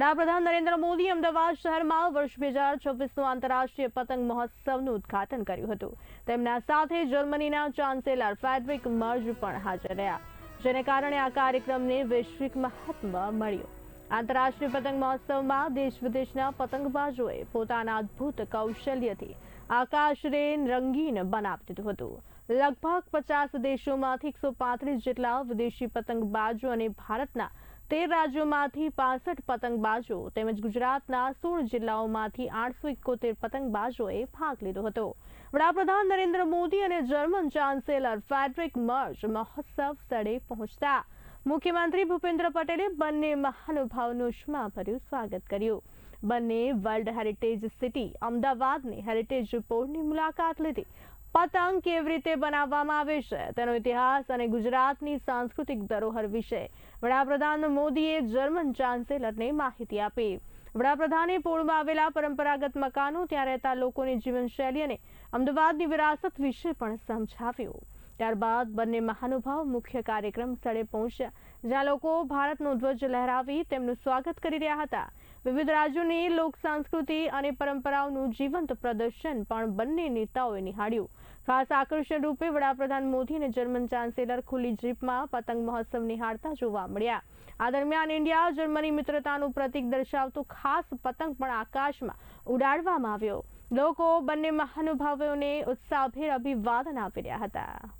વડાપ્રધાન નરેન્દ્ર મોદી અમદાવાદ શહેરમાં વર્ષ બે હજાર છવ્વીસનું આંતરરાષ્ટ્રીય પતંગ મહોત્સવનું ઉદઘાટન કર્યું હતું. તેમના સાથે જર્મનીના ચાન્સેલર ફેડરિક મર્જ પણ હાજર રહ્યા. જેને કારણે આ કાર્યક્રમને વૈશ્વિક મહત્વ મળ્યું. આંતરરાષ્ટ્રીય પતંગ મહોત્સવમાં દેશ વિદેશના પતંગબાજોએ પોતાના અદ્ભુત કૌશલ્યથી આકાશને રંગીન બનાવી દીધું હતું. લગભગ પચાસ દેશોમાંથી એકસો પાંત્રીસ જેટલા વિદેશી પતંગબાજો અને ભારતના તેર રાજ્યોમાંથી પાસઠ પતંગબાજો તેમજ ગુજરાતના સોળ જિલ્લાઓમાંથી આઠસો એકોતેર પતંગબાજોએ ભાગ લીધો હતો. વડાપ્રધાન નરેન્દ્ર મોદી અને જર્મન ચાન્સેલર ફેડરિક મર્ચ મહોત્સવ સ્થળે પહોંચતા. મુખ્યમંત્રી ભૂપેન્દ્ર પટેલે બંને મહાનુભાવનું ઉષ્માભર્યું સ્વાગત કર્યું. બંને વર્લ્ડ હેરિટેજ સિટી અમદાવાદની હેરિટેજ રિપોર્ટની મુલાકાત લીધી. પતંગ કેવી રીતે બનાવવામાં આવે છે? તેનો ઇતિહાસ અને ગુજરાતની સાંસ્કૃતિક ધરોહર વિશે વડાપ્રધાન મોદીએ જર્મન ચાન્સેલરને માહિતી આપી. વડાપ્રધાને પોળમાં આવેલા પરંપરાગત મકાનો, ત્યાં રહેતા લોકોની જીવનશૈલી અને અમદાવાદની વિરાસત વિશે પણ સમજાવ્યું. ત્યારબાદ બંને મહાનુભાવ મુખ્ય કાર્યક્રમ સ્થળે પહોંચ્યા, જ્યાં લોકો ભારતનો ધ્વજ લહેરાવી તેમનું સ્વાગત કરી રહ્યા હતા. વિવિધ રાજ્યોની લોક સંસ્કૃતિ અને પરંપરાઓનું જીવંત પ્રદર્શન પણ બંને નેતાઓએ નિહાળ્યું. ખાસ આકર્ષણ રૂપે વડાપ્રધાન મોદી અને જર્મન ચાન્સેલર ખુલ્લી જીપમાં પતંગ મહોત્સવ નિહાળતા જોવા મળ્યા. આ દરમિયાન ઇન્ડિયા જર્મની મિત્રતાનું પ્રતીક દર્શાવતો ખાસ પતંગ પણ આકાશમાં ઉડાડવામાં આવ્યો. લોકો બંને મહાનુભાવોને ઉત્સાહભેર અભિવાદન આપી રહ્યા હતા.